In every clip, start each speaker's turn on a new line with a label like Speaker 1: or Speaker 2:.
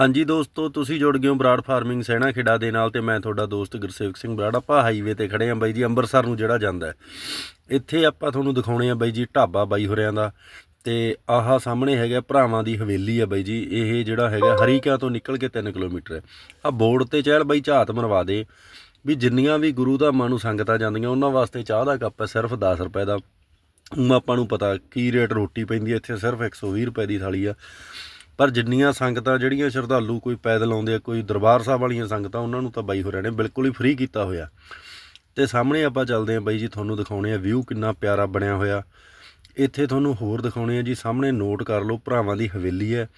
Speaker 1: ਹਾਂਜੀ ਦੋਸਤੋ, ਤੁਸੀਂ ਜੁੜ ਗਏ ਹੋ ਬਰਾੜ ਫਾਰਮਿੰਗ ਸੈਣਾ ਖੇੜਾ ਦੇ ਨਾਲ ਤੇ ਮੈਂ ਤੁਹਾਡਾ ਦੋਸਤ ਗੁਰਸੇਵਕ ਸਿੰਘ ਬਰਾੜ। ਆਪਾਂ ਹਾਈਵੇ ਤੇ ਖੜੇ ਆਂ ਬਾਈ ਜੀ ਅੰਮ੍ਰਿਤਸਰ ਨੂੰ ਜਿਹੜਾ ਜਾਂਦਾ ਇੱਥੇ ਆਪਾਂ ਤੁਹਾਨੂੰ ਦਿਖਾਉਣੇ ਆ ਬਾਈ ਜੀ ਢਾਬਾ ਬਾਈ ਹੋਰਿਆਂ ਦਾ ਤੇ ਆਹ ਸਾਹਮਣੇ ਹੈਗਾ ਭਰਾਵਾਂ ਦੀ ਹਵੇਲੀ ਆ ਬਾਈ ਜੀ। ਇਹ ਜਿਹੜਾ ਹੈਗਾ ਹਰੀਕਿਆਂ ਤੋਂ ਨਿਕਲ ਕੇ 3 ਕਿਲੋਮੀਟਰ ਹੈ। ਆ ਬੋਰਡ ਤੇ ਚਹਿਲ ਬਾਈ ਝਾਤ ਮਰਵਾ ਦੇ ਵੀ ਜਿੰਨੀਆਂ ਵੀ ਗੁਰੂ ਧਾਮਾਂ ਨੂੰ ਸੰਗਤਾਂ ਜਾਂਦੀਆਂ, ਉਹਨਾਂ ਵਾਸਤੇ ਚਾਹ ਦਾ ਕੱਪ ਹੈ, ਸਿਰਫ 10 ਰੁਪਏ ਦਾ। ਊਂ ਆਪਾਂ ਨੂੰ ਪਤਾ ਕੀ ਰੇਟ ਰੋਟੀ ਪੈਂਦੀ ਹੈ, ਇੱਥੇ ਸਿਰਫ 120 ਰੁਪਏ ਦੀ ਥਾਲੀ ਆ। ਪਰ ਜਿੰਨੀਆਂ ਸੰਗਤਾਂ, ਜਿਹੜੀਆਂ ਸ਼ਰਧਾਲੂ ਕੋਈ ਪੈਦਲ ਆਉਂਦੇ ਆ, ਕੋਈ ਦਰਬਾਰ ਸਾਹਿਬ ਵਾਲੀਆਂ ਸੰਗਤਾਂ, ਉਹਨਾਂ ਨੂੰ ਤਾਂ ਬਾਈ ਹੋਰਿਆਂ ਨੇ ਬਿਲਕੁਲ ਹੀ ਫ੍ਰੀ ਕੀਤਾ ਹੋਇਆ। ਤੇ ਸਾਹਮਣੇ ਆਪਾਂ ਚੱਲਦੇ ਆਂ ਬਾਈ ਜੀ, ਤੁਹਾਨੂੰ ਦਿਖਾਉਣੇ ਆ ਵਿਊ ਕਿੰਨਾ ਪਿਆਰਾ ਬਣਿਆ ਹੋਇਆ। ਇੱਥੇ ਤੁਹਾਨੂੰ ਹੋਰ ਦਿਖਾਉਣੇ ਆ ਜੀ, ਸਾਹਮਣੇ ਨੋਟ ਕਰ ਲਓ, ਭਰਾਵਾਂ ਦੀ ਹਵੇਲੀ ਹੈ।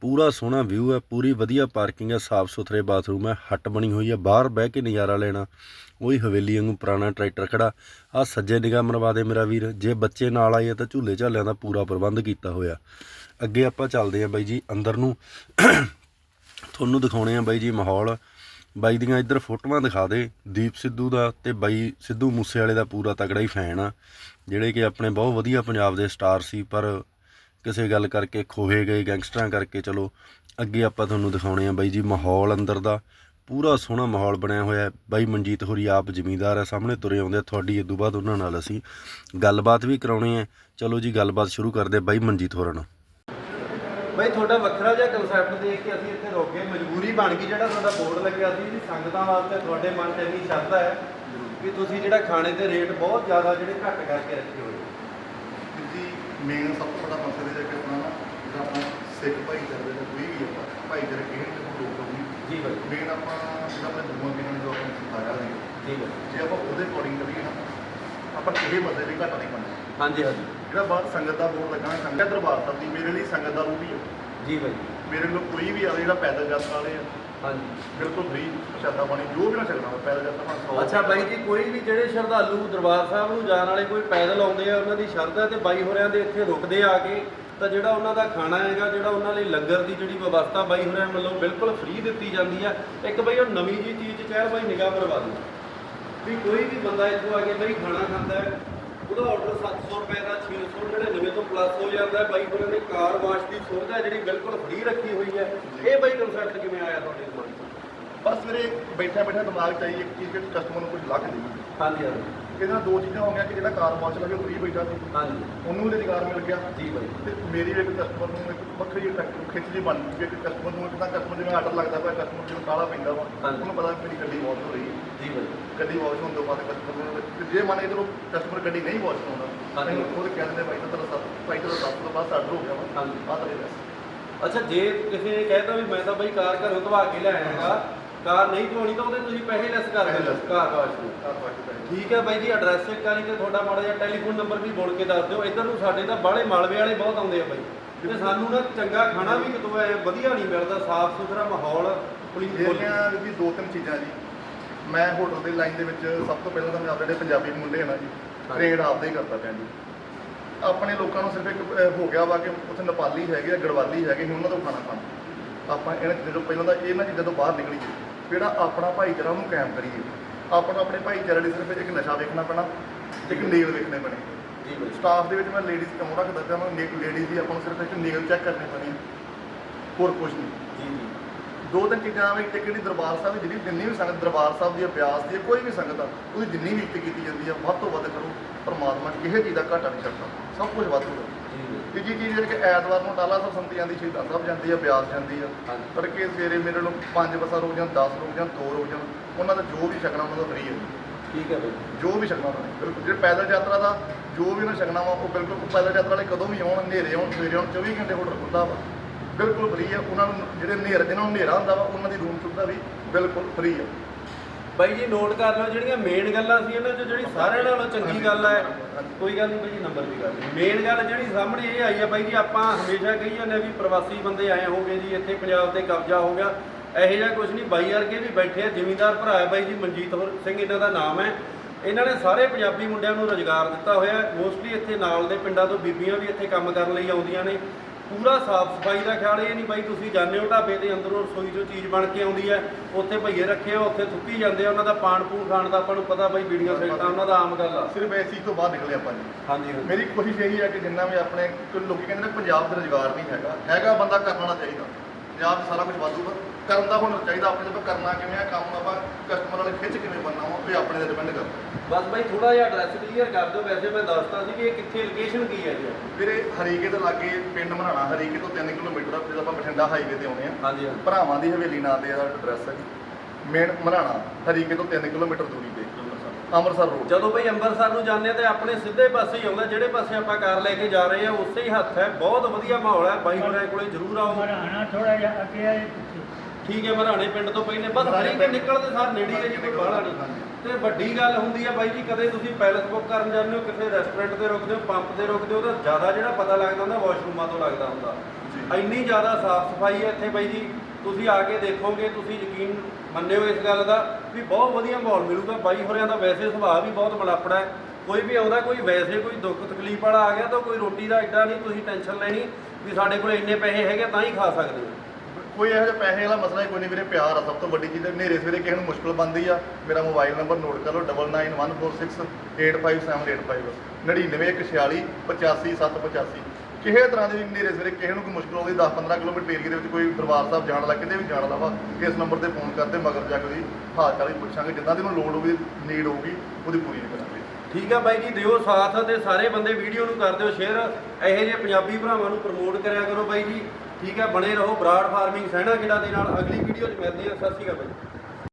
Speaker 1: ਪੂਰਾ ਸੋਹਣਾ ਵਿਊ ਹੈ, ਪੂਰੀ ਵਧੀਆ ਪਾਰਕਿੰਗ ਹੈ, ਸਾਫ਼ ਸੁਥਰੇ ਬਾਥਰੂਮ ਹੈ, ਹੱਟ ਬਣੀ ਹੋਈ ਹੈ, ਬਾਹਰ ਬਹਿ ਕੇ ਨਜ਼ਾਰਾ ਲੈਣਾ। ਉਹੀ ਹਵੇਲੀ ਵਾਂਗੂ ਪੁਰਾਣਾ ਟਰੈਕਟਰ ਖੜਾ। ਆ ਸੱਜੇ ਨਿਗਾਹ ਮਰਵਾ ਦੇ ਮੇਰਾ ਵੀਰ, ਜੇ ਬੱਚੇ ਨਾਲ ਆਏ ਆ ਤਾਂ ਝੂਲੇ ਝਾਲਿਆਂ ਦਾ ਪੂਰਾ ਪ੍ਰਬੰਧ ਕੀਤਾ ਹੋਇਆ। ਅੱਗੇ ਆਪਾਂ ਚੱਲਦੇ ਆਂ ਬਾਈ ਜੀ ਅੰਦਰ ਨੂੰ। ਤੁਹਾਨੂੰ ਦਿਖਾਉਣੇ ਆ ਬਾਈ ਜੀ ਮਾਹੌਲ। ਬਾਈ ਦੀਆਂ ਇੱਧਰ ਫੋਟੋਆਂ ਦਿਖਾ ਦੇ। ਦੀਪ ਸਿੱਧੂ ਦਾ ਤੇ ਬਾਈ ਸਿੱਧੂ ਮੂਸੇ ਵਾਲੇ ਦਾ ਪੂਰਾ ਤਗੜਾ ਹੀ ਫੈਨ ਆ। ਜਿਹੜੇ ਕਿ ਆਪਣੇ ਬਹੁਤ ਵਧੀਆ ਪੰਜਾਬ ਦੇ ਸਟਾਰ ਸੀ, ਪਰ ਕਿਸੇ ਗੱਲ ਕਰਕੇ ਖੋਹੇ ਗਏ ਗੈਂਗਸਟਰਾਂ ਕਰਕੇ। ਚਲੋ, ਅੱਗੇ ਆਪਾਂ ਤੁਹਾਨੂੰ ਦਿਖਾਉਣੇ ਆ ਬਾਈ ਜੀ ਮਾਹੌਲ ਅੰਦਰ ਦਾ। ਪੂਰਾ ਸੋਹਣਾ ਮਾਹੌਲ ਬਣਿਆ ਹੋਇਆ ਬਾਈ ਮਨਜੀਤ ਹੋਰੀ ਆਪ ਜ਼ਮੀਂਦਾਰ ਹੈ, ਸਾਹਮਣੇ ਤੁਰੇ ਆਉਂਦੇ ਆ। ਤੁਹਾਡੀ ਇਹ ਤੋਂ ਬਾਅਦ ਉਹਨਾਂ ਨਾਲ ਅਸੀਂ ਗੱਲਬਾਤ ਵੀ ਕਰਾਉਣੀ ਹੈ। ਚਲੋ ਜੀ, ਗੱਲਬਾਤ ਸ਼ੁਰੂ ਕਰਦੇ ਬਾਈ ਮਨਜੀਤ ਹੋਰਾਂ ਨਾਲ।
Speaker 2: ਬਈ ਤੁਹਾਡਾ ਵੱਖਰਾ ਜਿਹਾ ਕਨਸੈਪਟ ਦੇਖ ਕੇ ਅਸੀਂ ਇੱਥੇ ਰੁਕ ਗਏ ਮਜਬੂਰੀ ਬਣ ਗਈ ਜਿਹੜਾ ਤੁਹਾਡਾ ਬੋਰਡ ਲੱਗਿਆ ਸੀ ਜੀ ਸੰਗਤਾਂ ਵਾਸਤੇ ਤੁਹਾਡੇ ਮਨ 'ਚ ਇੰਨੀ ਸ਼ਰਧਾ ਹੈ ਕਿ ਤੁਸੀਂ ਜਿਹੜਾ ਖਾਣੇ ਦੇ ਰੇਟ ਬਹੁਤ ਜ਼ਿਆਦਾ ਜਿਹੜੇ ਘੱਟ ਕਰਕੇ ਰੱਖੇ ਹੋਏ
Speaker 3: ਜੀ ਮੇਨ ਸਭ ਤੋਂ ਵੱਡਾ ਮਕਸਦ ਇਹ ਹੈ ਕਿ ਆਪਣਾ ਜਿਹੜਾ ਆਪਣਾ ਸਿੱਖ ਭਾਈਚਾਰੇ ਦਾ ਕੋਈ ਵੀ ਆਪਾਂ ਭਾਈਚਾਰੇ ਕਿਹੜੇ ਤੇ ਕੋਈ ਰੋਕ ਨਹੀਂ
Speaker 2: ਜੀ ਬਾਈ।
Speaker 3: ਮੇਨ ਆਪਾਂ ਜਿਹੜਾ ਆਪਣੇ ਗੁਰੂਆਂ ਪੀਰਾਂ ਨੇ ਜੋ ਆਪਾਂ ਸਿਖਾਇਆ ਸੀ।
Speaker 2: ਜੀ ਬਾਈ।
Speaker 3: ਜੇ ਆਪਾਂ ਉਹਦੇ ਅਕੋਰਡਿੰਗ ਕਰੀਏ ਨਾ ਆਪਾਂ ਕਿਸੇ ਬੰਦੇ ਲਈ ਘਾਟਾ ਨਹੀਂ ਪਾਉਣਾ
Speaker 2: ਹਾਂਜੀ। ਹਾਂਜੀ
Speaker 3: ਜਿਹੜਾ ਬਾਹਰ ਸੰਗਤ ਦਾ ਬੋਰਡ ਲੱਗਣਾ ਸੰਗਤ ਦਰਬਾਰ ਸਾਹਿਬ ਦੀ ਮੇਰੇ ਲਈ ਸੰਗਤ ਦਾ ਰੂਪ ਹੀ ਹੈ।
Speaker 2: ਜੀ ਬਾਈ।
Speaker 3: ਮੇਰੇ ਲੋਕ ਕੋਈ ਵੀ ਆਵੇ ਜਿਹੜਾ ਪੈਦਲ ਯਾਤਰਾ ਵਾਲੇ ਆ।
Speaker 2: ਹਾਂਜੀ।
Speaker 3: ਬਿਲਕੁਲ ਫ੍ਰੀ ਪ੍ਰਸ਼ਾਦਾ ਪਾਣੀ ਜੋ ਵੀ ਨਾ ਛਕਣਾ ਵਾ, ਪੈਦਲ ਯਾਤਰਾ ਸੌ
Speaker 2: ਅੱਛਾ ਬਾਈ ਜੀ ਕੋਈ ਵੀ ਜਿਹੜੇ ਸ਼ਰਧਾਲੂ ਦਰਬਾਰ ਸਾਹਿਬ ਨੂੰ ਜਾਣ ਵਾਲੇ ਕੋਈ ਪੈਦਲ ਆਉਂਦੇ ਆ ਉਹਨਾਂ ਦੀ ਸ਼ਰਧਾ ਤੇ ਬਾਈ ਹੋਰਿਆਂ ਦੇ ਇੱਥੇ ਰੁਕਦੇ ਆ ਕੇ ਤਾਂ ਜਿਹੜਾ ਉਹਨਾਂ ਦਾ ਖਾਣਾ ਹੈਗਾ ਜਿਹੜਾ ਉਹਨਾਂ ਲਈ ਲੰਗਰ ਦੀ ਜਿਹੜੀ ਵਿਵਸਥਾ ਬਾਈ ਹੋਰਿਆਂ ਵੱਲੋਂ ਬਿਲਕੁਲ ਫ੍ਰੀ ਦਿੱਤੀ ਜਾਂਦੀ ਆ। ਇੱਕ ਬਾਈ ਉਹ ਨਵੀਂ ਜੀ ਚੀਜ਼ ਚਾਹ ਬਾਈ ਨਿਗਾਹ ਦਿਓ। ਵੀ ਕੋਈ ਵੀ ਬੰਦਾ ਇੱਥੋਂ ਆ ਕੇ ਬਾਈ ਖਾਣਾ ਖਾਂਦਾ ਹੈ ਉਹਦਾ ਆਰਡਰ 700 ਰੁਪਏ ਦਾ 699 ਤੋਂ ਪਲੱਸ ਹੋ ਜਾਂਦਾ ਹੈ ਬਾਈ ਹੋਰਾਂ ਨੇ ਕਾਰ ਵਾਸ਼ ਦੀ ਸੁਵਿਧਾ ਜਿਹੜੀ ਬਿਲਕੁਲ ਫ੍ਰੀ ਰੱਖੀ ਹੋਈ ਹੈ। ਇਹ ਬਾਈ ਕਨਸੈਪਟ ਕਿਵੇਂ ਆਇਆ ਤੁਹਾਡੇ 'ਚ
Speaker 3: ਬਸ ਮੇਰੇ ਬੈਠਾ ਬੈਠਾ ਦਿਮਾਗ ਚ ਆਈ ਇੱਕ ਚੀਜ਼ ਕਿ ਕਸਟਮਰ ਨੂੰ ਕੁਝ ਲੱਗ ਦੇਈਏ
Speaker 2: ਹਾਂਜੀ ਹਾਂਜੀ।
Speaker 3: ਇਹਦੇ ਦੋ ਚੀਜ਼ਾਂ ਹੋ ਗਈਆਂ ਕਿ ਜਿਹੜਾ ਕਾਰ ਵਾਸ਼ ਲੱਗੇ ਫ੍ਰੀ ਬੈਠਾ ਸੀ।
Speaker 2: ਹਾਂਜੀ।
Speaker 3: ਉਹਨੂੰ ਰੁਜ਼ਗਾਰ ਮਿਲ ਗਿਆ।
Speaker 2: ਜੀ ਬਾਈ।
Speaker 3: ਤੇ ਮੇਰੀ ਇੱਕ ਕਸਟਮਰ ਨੂੰ ਇੱਕ ਵੱਖਰੀ ਟੈਕ- ਖਿੱਚ ਜੀ ਬਣ ਗਈ ਕਿ ਕਸਟਮਰ ਨੂੰ ਕਿੰਨਾ ਕਸਟਮਰ ਜਿਵੇਂ ਆਰਡਰ ਲੱਗਦਾ ਪਿਆ ਕਸਟਮਰ ਜਿਵੇਂ ਕਾਲਾ ਪੈਂਦਾ ਵਾ। ਉਹਨੂੰ ਪਤਾ ਮੇਰੀ ਗੱਡੀ ਵਾਸ਼ ਹੋ ਰਹੀ ਹੈ।
Speaker 2: ਜੀ ਬਾਈ।
Speaker 3: ਗੱਡੀ ਵਾਸ਼ ਹੋਣ ਤੋਂ ਬਾਅਦ ਕਸਟਮਰ ਨੂੰ ਤੇ ਜੇ ਮੰਨ ਕੇ ਚਲੋ ਕਸਟਮਰ ਗੱਡੀ ਨਹੀਂ ਵਾਸ਼
Speaker 2: ਹਾਂਜੀ।
Speaker 3: ਮੈਨੂੰ ਖੁਦ ਕਹਿ ਦਿੰਦੇ ਭਾਈ ਤਾਂ ਤੇਰਾ ਸੱਤ ਭਾਈ ਤੇਰਾ ਸੱਤ ਤੋਂ ਬਾਅਦ ਆਰਡਰ ਹੋ ਗਿਆ ਵਾ।
Speaker 2: ਹਾਂਜੀ।
Speaker 3: ਤੇਰੇ ਪੈਸੇ
Speaker 2: ਅੱਛਾ ਜੇ ਕਿਸੇ ਨੇ ਕਹਿਤਾ ਵੀ ਮੈਂ ਤਾਂ ਬਈ ਕਾਰ ਘਰੋਂ ਧਵਾ ਕੇ ਲਿਆਇਆ ਹੈਗਾ ਕਾਰ ਨਹੀਂ ਧਵਾਉਣੀ ਤਾਂ ਉਹਦੇ ਤੁਸੀਂ ਪੈਸੇ ਲੈਸ ਕਰ
Speaker 3: ਪੈਸੇ
Speaker 2: ਦਿਓ।
Speaker 3: less।
Speaker 2: ਕਾਰ ਵਾਸ਼ ਦੇ
Speaker 3: ਕਾਰ ਵਾਸ਼ ਦੇ ਪੈਸੇ।
Speaker 2: ਠੀਕ ਹੈ ਬਾਈ ਜੀ ਐਡਰੈਸ ਚੈੱਕ ਕਰੀ ਤੇ ਤੁਹਾਡਾ ਮਾੜਾ ਜਿਹਾ ਟੈਲੀਫੋਨ ਨੰਬਰ ਵੀ ਬੋਲ ਕੇ ਦੱਸ ਦਿਓ। ਇੱਧਰ ਨੂੰ ਸਾਡੇ ਤਾਂ ਬਾਹਲੇ ਮਾਲਵੇ ਵਾਲੇ ਬਹੁਤ ਆਉਂਦੇ ਆ ਬਾਈ। ਤੇ ਸਾਨੂੰ ਨਾ ਚੰਗਾ ਖਾਣਾ ਵੀ ਕਿਤੋਂ ਐ ਵਧੀਆ ਨਹੀਂ ਮਿਲਦਾ ਸਾਫ਼ ਸੁਥਰਾ ਮਾਹੌਲ ਪੁਲਿਸ
Speaker 3: ਜਿਹੜੀਆਂ ਵੀ ਦੋ ਤਿੰਨ ਚੀਜ਼ਾਂ ਜੀ ਮੈਂ ਹੋਟਲ ਦੇ ਲਾਈਨ ਦੇ ਵਿੱਚ ਸਭ ਤੋਂ ਪਹਿਲਾਂ ਤਾਂ ਮੈਂ ਆਪਣੇ ਜਿਹੜੇ ਪੰਜਾਬੀ ਮੁੰਡੇ ਹਨ ਜੀ
Speaker 2: ਹਾਂਜੀ।
Speaker 3: ਟ੍ਰੇਡ ਆਪਦਾ ਹੀ ਕਰਦਾ ਪਿਆ ਜੀ। ਆਪਣੇ ਲੋਕਾਂ ਨੂੰ ਸਿਰਫ ਇੱਕ ਅਹ, ਹੋ ਗਿਆ ਵਾ ਕਿ ਉੱਥੇ ਨੇਪਾਲੀ ਹੈਗੇ ਆ ਗੜਵਾਲੀ ਹੈਗੇ ਨੇ ਉਹਨਾਂ ਤੋਂ ਖਾਣਾ ਖਾਣਾ ਆਪਾਂ ਇਹਨਾਂ ਚੀਜ਼ਾਂ ਤੋਂ ਪਹਿਲਾਂ ਤਾਂ ਇਹਨਾਂ ਚੀਜ਼ਾਂ ਤੋਂ ਬਾਹਰ ਨਿਕਲੀਏ। ਜਿਹੜਾ ਆਪਣਾ ਭਾਈਚਾਰਾ ਉਹਨੂੰ ਕਾਇਮ ਕਰੀਏ? ਆਪਾਂ ਨੂੰ ਆਪਣੇ ਭਾਈਚਾਰੇ ਲਈ ਸਿਰਫ ਇੱਕ ਨਸ਼ਾ ਵੇਖਣਾ ਪੈਣਾ ਇੱਕ ਨੀਲ ਵੇਖਣੇ ਪੈਣੇ।
Speaker 2: ਜੀ ਬਾਈ।
Speaker 3: ਸਟਾਫ ਦੇ ਵਿੱਚ ਮੈਂ ਲੇਡੀਜ਼ ਕਮੋ ਰੱਖਦਾ ਪਿਆ ਮੈਂ ਲੇਡੀਜ਼ ਦੀ ਆਪਾਂ ਨੂੰ ਸਿਰਫ ਇੱਕ ਨੀਲ ਚੈੱਕ ਕਰਨੇ ਪੈਣੇ। ਹੋਰ ਕੁਝ ਨਹੀਂ।
Speaker 2: ਜੀ ਜੀ।
Speaker 3: ਦੋ ਤਿੰਨ ਚੀਜ਼ਾਂ ਵੀ ਇੱਕ ਜਿਹੜੀ ਦਰਬਾਰ ਸਾਹਿਬ ਦੀ ਜਿਹੜੀ ਜਿੰਨੀ ਵੀ ਸੰਗਤ ਦਰਬਾਰ ਸਾਹਿਬ ਦੀ ਅਭਿਆਸ ਦੀ ਹੈ, ਕੋਈ ਵੀ ਸੰਗਤ ਆ ਉਹਦੀ ਜਿੰਨੀ ਵੀ ਇੱਜ਼ਤ ਕੀਤੀ ਜਾਂਦੀ ਹੈ ਵੱਧ ਤੋਂ ਵੱਧ ਕਰੋ ਪਰਮਾਤਮਾ ਕਿਸੇ ਚੀਜ਼ ਦਾ ਘਾਟਾ ਨਹੀਂ ਛੱਡਦਾ ਸਭ ਕੁਝ ਵੱਧ
Speaker 2: ਬਾਈ
Speaker 3: ਤੀਜੀ ਚੀਜ਼ ਜਿਹੜੀ ਕਿ ਐਤਵਾਰ ਨੂੰ ਟਾਲਾ ਸਾਹਿਬ ਸੰਤੀ ਜਾਂਦੀ ਸ਼ਹੀਦਾਂ ਸਾਹਿਬ ਜਾਂਦੀ ਹੈ ਅਭਿਆਸ ਜਾਂਦੀ ਆ
Speaker 2: ਹਾਂਜੀ।
Speaker 3: ਤੜਕੇ ਸਵੇਰੇ ਮੇਰੇ ਨੂੰ ਪੰਜ ਬਸਾ ਰੋਕ ਜਾਂ 10 ਰੋਕ ਜਾਂ 2 ਰੋਕ ਜਾਂ ਉਹਨਾਂ ਦਾ ਜੋ ਵੀ ਛਕਣਾ ਉਹਨਾਂ ਦਾ ਫ੍ਰੀ ਹੈ।
Speaker 2: ਠੀਕ ਹੈ ਬਾਈ।
Speaker 3: ਜੋ ਵੀ ਛਕਣਾ ਉਹਨਾਂ ਨੇ ਬਿਲਕੁਲ। ਜਿਹੜੇ ਪੈਦਲ ਯਾਤਰਾ ਦਾ ਜੋ ਵੀ ਉਹਨਾਂ ਛਕਣਾ ਵਾ ਉਹ ਬਿਲਕੁਲ ਪੈਦਲ ਯਾਤਰਾ ਵਾਲੇ ਕਦੋਂ ਵੀ ਆਉਣ ਹਨੇਰੇ ਆਉਣ ਸਵੇਰੇ ਆਉਣ 24 ਘੰਟੇ ਹੋਟਲ ਖੁੱਲ੍ਹਾ ਵਾ। ਬਿਲਕੁਲ ਫ੍ਰੀ ਆ। ਉਹਨਾਂ ਨੂੰ ਜਿਹੜੇ ਹਨੇਰੇ ਜਿਹਨਾਂ ਨੂੰ ਹਨੇਰਾ ਹੁੰਦਾ ਵਾ ਉਹਨਾਂ ਦੀ ਰੂਮ ਸੁਵਿਧਾ ਵੀ ਬਿਲਕੁਲ ਫ੍ਰੀ ਆ।
Speaker 2: ਬਾਈ ਜੀ ਨੋਟ ਕਰ ਲਓ ਜਿਹੜੀਆਂ ਮੇਨ ਗੱਲਾਂ ਸੀ ਇਹਨਾਂ 'ਚ ਜਿਹੜੀ ਸਾਰਿਆਂ ਨਾਲੋਂ ਚੰਗੀ ਗੱਲ ਹੈ ਕੋਈ ਗੱਲ ਨਹੀਂ ਬਾਈ ਜੀ ਨੰਬਰ ਕਰ ਲਓ ਮੇਨ ਗੱਲ ਜਿਹੜੀ ਸਾਹਮਣੇ ਇਹ ਆਈ ਹੈ ਬਾਈ ਜੀ ਆਪਾਂ ਹਮੇਸ਼ਾ ਕਹੀ ਜਾਂਦੇ ਵੀ ਪ੍ਰਵਾਸੀ ਬੰਦੇ ਆਏ ਹੋਗੇ ਜੀ ਇੱਥੇ ਪੰਜਾਬ ਤੇ ਕਬਜ਼ਾ ਹੋ ਗਿਆ। ਇਹੋ ਜਿਹਾ ਕੁਝ ਨਹੀਂ ਬਾਈ ਵਰਗੇ ਵੀ ਬੈਠੇ ਆ ਜ਼ਿਮੀਂਦਾਰ ਭਰਾ ਹੈ ਬਾਈ ਜੀ ਮਨਜੀਤ ਸਿੰਘ ਇਹਨਾਂ ਦਾ ਨਾਮ ਹੈ। ਇਹਨਾਂ ਨੇ ਸਾਰੇ ਪੰਜਾਬੀ ਮੁੰਡਿਆਂ ਨੂੰ ਰੋਜ਼ਗਾਰ ਦਿੱਤਾ ਹੋਇਆ ਮੋਸਟਲੀ ਇੱਥੇ ਨਾਲ ਦੇ ਪਿੰਡਾਂ ਤੋਂ ਬੀਬੀਆਂ ਵੀ ਇੱਥੇ ਕੰਮ ਕਰਨ ਲਈ ਆਉਂਦੀਆਂ ਨੇ। ਪੂਰਾ ਸਾਫ਼ ਸਫ਼ਾਈ ਦਾ ਖਿਆਲ ਇਹ ਨਹੀਂ ਬਾਈ ਤੁਸੀਂ ਜਾਂਦੇ ਹੋ ਢਾਬੇ ਦੇ ਅੰਦਰੋਂ ਰਸੋਈ ਚੋਂ ਚੀਜ਼ ਬਣ ਕੇ ਆਉਂਦੀ ਹੈ ਉੱਥੇ ਭਈਏ ਰੱਖੇ ਆ ਉੱਥੇ ਥੁੱਕੀ ਜਾਂਦੇ ਆ ਉਹਨਾਂ ਦਾ ਪਾਣ ਪੂਣ ਖਾਣ ਦਾ ਆਪਾਂ ਨੂੰ ਪਤਾ ਬਾਈ ਬੀੜੀਆਂ ਸਿਗਰਟਾਂ ਉਹਨਾਂ ਦਾ ਆਮ ਗੱਲ ਆ।
Speaker 3: ਸਿਰਫ ਇਸ ਚੀਜ਼ ਤੋਂ ਬਾਹਰ ਨਿਕਲੇ ਆਪਾਂ ਜੀ।
Speaker 2: ਹਾਂਜੀ ਹਾਂਜੀ।
Speaker 3: ਮੇਰੀ ਕੋਸ਼ਿਸ਼ ਇਹੀ ਹੈ ਕਿ ਜਿੰਨਾ ਵੀ ਆਪਣੇ ਲੋਕੀ ਕਹਿੰਦੇ ਨੇ ਪੰਜਾਬ 'ਚ ਰੁਜ਼ਗਾਰ ਨਹੀਂ ਹੈਗਾ ਹੈਗਾ ਬੰਦਾ ਕਰਨ ਚਾਹੀਦਾ। ਪੰਜਾਬ ਸਾਰਾ ਕੁਝ ਵਾਧੂ ਵਾ। ਕਰਨ ਦਾ ਹੁਨਰ ਚਾਹੀਦਾ ਆਪਣੇ ਤੇ ਕਰਨਾ ਕਿਵੇਂ ਆ ਕੰਮ ਆਪਾਂ ਕਸਟਮਰ ਵਾਲੇ ਖਿੱਚ ਕਿਵੇਂ ਬਣਨਾ ਵਾ ਇਹ ਆਪਣੇ ਤੇ ਡਿਪੈਂਡ ਕਰਦਾ।
Speaker 2: ਬਸ ਬਾਈ ਥੋੜਾ ਜਿਹਾ ਐਡਰੈਸ ਕਲੀਅਰ ਕਰ ਦਿਓ। ਵੈਸੇ ਮੈਂ ਦੱਸਤਾ ਸੀ ਕਿ ਇਹ ਕਿੱਥੇ ਲੋਕੇਸ਼ਨ ਕੀ ਹੈ ਜੀ?
Speaker 3: ਵੀਰੇ ਹਰੀਕੇ ਦੇ ਲਾਗੇ ਪਿੰਡ ਮਰਾਣਾ ਹਰੀਕੇ ਤੋਂ 3 ਕਿਲੋਮੀਟਰ ਜਦੋਂ ਆਪਾਂ ਬਠਿੰਡਾ ਹਾਈਵੇ ਤੇ ਆਉਣੇ ਆ।
Speaker 2: ਹਾਂਜੀ ਹਾਂਜੀ।
Speaker 3: ਭਰਾਵਾਂ ਦੀ ਹਵੇਲੀ ਨਾਂ ਤੇ ਇਹਦਾ ਐਡਰੈਸ ਹੈ ਮੇਨ ਮਰਾਣਾ ਹਰੀਕੇ ਤੋਂ 3 ਕਿਲੋਮੀਟਰ ਦੂਰੀ ਤੇ ਅੰਮ੍ਰਿਤਸਰ ਰੋਡ
Speaker 2: ਜਦੋਂ ਬਈ ਅੰਮ੍ਰਿਤਸਰ ਨੂੰ ਜਾਂਦੇ ਆ ਤੇ ਆਪਣੇ ਸਿੱਧੇ ਪਾਸੇ ਹੀ ਆਉਂਦਾ ਜਿਹੜੇ ਪਾਸੇ ਆਪਾਂ ਕਾਰ ਲੈ ਕੇ ਜਾ ਰਹੇ ਆ ਉਸੇ ਹੀ ਹੱਥ ਹੈ। ਬਹੁਤ ਵਧੀਆ ਮਾਹੌਲ ਹੈ। ਬਾਈ ਹੋਰਾਂ ਕੋਲੇ ਜ਼ਰੂਰ ਆਓ।
Speaker 4: ਮਰਾਣਾ ਥੋੜਾ ਜਿਹਾ ਅੱਗੇ ਆਏ ਪਿੱਛੇ।
Speaker 2: ਠੀਕ ਹੈ ਮਰਾਣੇ ਪਿੰਡ ਤੋਂ ਪਹਿਲੇ। ਬਸ ਹਰੀਕੇ ਨਿਕਲਦੇ ਸਾਰ ਨੇੜੇ ਹੀ ਜੀ ਕੋਈ ਬਾਹਲਾ ਨਹੀਂ ਤੇ ਵੱਡੀ ਗੱਲ ਹੁੰਦੀ ਆ ਬਾਈ ਜੀ ਕਦੇ ਤੁਸੀਂ ਪੈਲਸ ਬੁੱਕ ਕਰਨ ਜਾਂਦੇ ਹੋ ਕਿਸੇ ਰੈਸਟੋਰੈਂਟ ਤੇ ਰੁਕਦੇ ਹੋ ਪੰਪ ਤੇ ਰੁਕਦੇ ਹੋ ਉਹਦਾ ਜ਼ਿਆਦਾ ਜਿਹੜਾ ਪਤਾ ਲੱਗਦਾ ਹੁੰਦਾ ਵਾਸ਼ਰੂਮਾਂ ਤੋਂ ਲੱਗਦਾ ਹੁੰਦਾ। ਇੰਨੀ ਜ਼ਿਆਦਾ ਸਾਫ਼ ਸਫ਼ਾਈ ਹੈ ਇੱਥੇ ਬਾਈ ਜੀ, ਤੁਸੀਂ ਆ ਕੇ ਦੇਖੋਗੇ, ਤੁਸੀਂ ਯਕੀਨ ਮੰਨਿਓ ਇਸ ਗੱਲ ਦਾ ਵੀ ਬਹੁਤ ਵਧੀਆ ਮਾਹੌਲ ਮਿਲੂਗਾ। ਬਾਈ ਹੋਰਿਆਂ ਦਾ ਵੈਸੇ ਸੁਭਾਅ ਵੀ ਬਹੁਤ ਮਲੱਪੜਾ ਹੈ। ਕੋਈ ਵੀ ਆਉਂਦਾ, ਕੋਈ ਵੈਸੇ ਕੋਈ ਦੁੱਖ ਤਕਲੀਫ ਵਾਲਾ ਆ ਗਿਆ ਤਾਂ ਕੋਈ ਰੋਟੀ ਦਾ ਐਡਾ ਨਹੀਂ, ਤੁਸੀਂ ਟੈਨਸ਼ਨ ਲੈਣੀ ਵੀ ਸਾਡੇ ਕੋਲ ਇੰਨੇ ਪੈਸੇ ਹੈਗੇ ਤਾਂ ਹੀ ਖਾ ਸਕਦੇ ਹੋ।
Speaker 3: ਕੋਈ ਇਹੋ ਜਿਹਾ ਪੈਸੇ ਵਾਲਾ ਮਸਲਾ ਹੀ ਕੋਈ ਨਹੀਂ ਵੀਰੇ, ਪਿਆਰ ਆ ਸਭ ਤੋਂ ਵੱਡੀ ਚੀਜ਼। ਹਨੇਰੇ ਸਵੇਰੇ ਕਿਸੇ ਨੂੰ ਮੁਸ਼ਕਲ ਬਣਦੀ ਆ, ਮੇਰਾ ਮੋਬਾਈਲ ਨੰਬਰ ਨੋਟ ਕਰ ਲਓ 9914685785 99146 85785 ਕਿਸੇ ਤਰ੍ਹਾਂ ਦੀ ਵੀ ਹਨੇਰੇ ਸਵੇਰੇ ਕਿਸੇ ਨੂੰ ਕੋਈ ਮੁਸ਼ਕਲ ਆਉਂਦੀ 10-15 ਕਿਲੋਮੀਟਰ ਏਰੀਏ ਦੇ ਵਿੱਚ ਕੋਈ ਦਰਬਾਰ ਸਾਹਿਬ ਜਾਣ ਲੱਗ ਕਿਤੇ ਵੀ ਜਾਣ ਲੱਗਾ ਇਸ ਨੰਬਰ ਤੇ ਫੋਨ ਕਰਦੇ, ਮਗਰ ਜਾ ਕੇ ਉਹਦੀ ਹਾਲ ਚਾਲ ਹੀ ਪੁੱਛਾਂਗੇ, ਜਿੱਦਾਂ ਦੀ ਉਹਨੂੰ ਲੋੜ ਹੋਊਗੀ ਨੀਡ ਹੋਊਗੀ, ਉਹਦੀ ਪੂਰੀ ਕਰਾਂਗੇ।
Speaker 2: ਠੀਕ ਆ ਬਾਈ ਜੀ, ਦਿਓ ਸਾਥ ਤੇ ਸਾਰੇ ਬੰਦੇ ਵੀਡੀਓ ਨੂੰ ਕਰ ਦਿਓ ਸ਼ੇਅਰ ਇਹੋ ਜਿਹੇ ਪੰਜਾਬੀ ਭਰਾਵਾਂ ਨੂੰ ਪ੍ਰਮੋਟ ਕਰਿਆ ਕਰੋ ਬਾਈ ਜੀ। ਠੀਕ ਆ, ਬਣੇ ਰਹੋ ਬਰਾਡ ਫਾਰਮਿੰਗ ਸਹਿਣਾ ਕਿਲਾ ਦੇ ਨਾਲ। ਅਗਲੀ ਵੀਡੀਓ 'ਚ ਮਿਲਦੇ ਆ, ਸਤਿ ਸ਼੍ਰੀ ਅਕਾਲ ਬਾਈ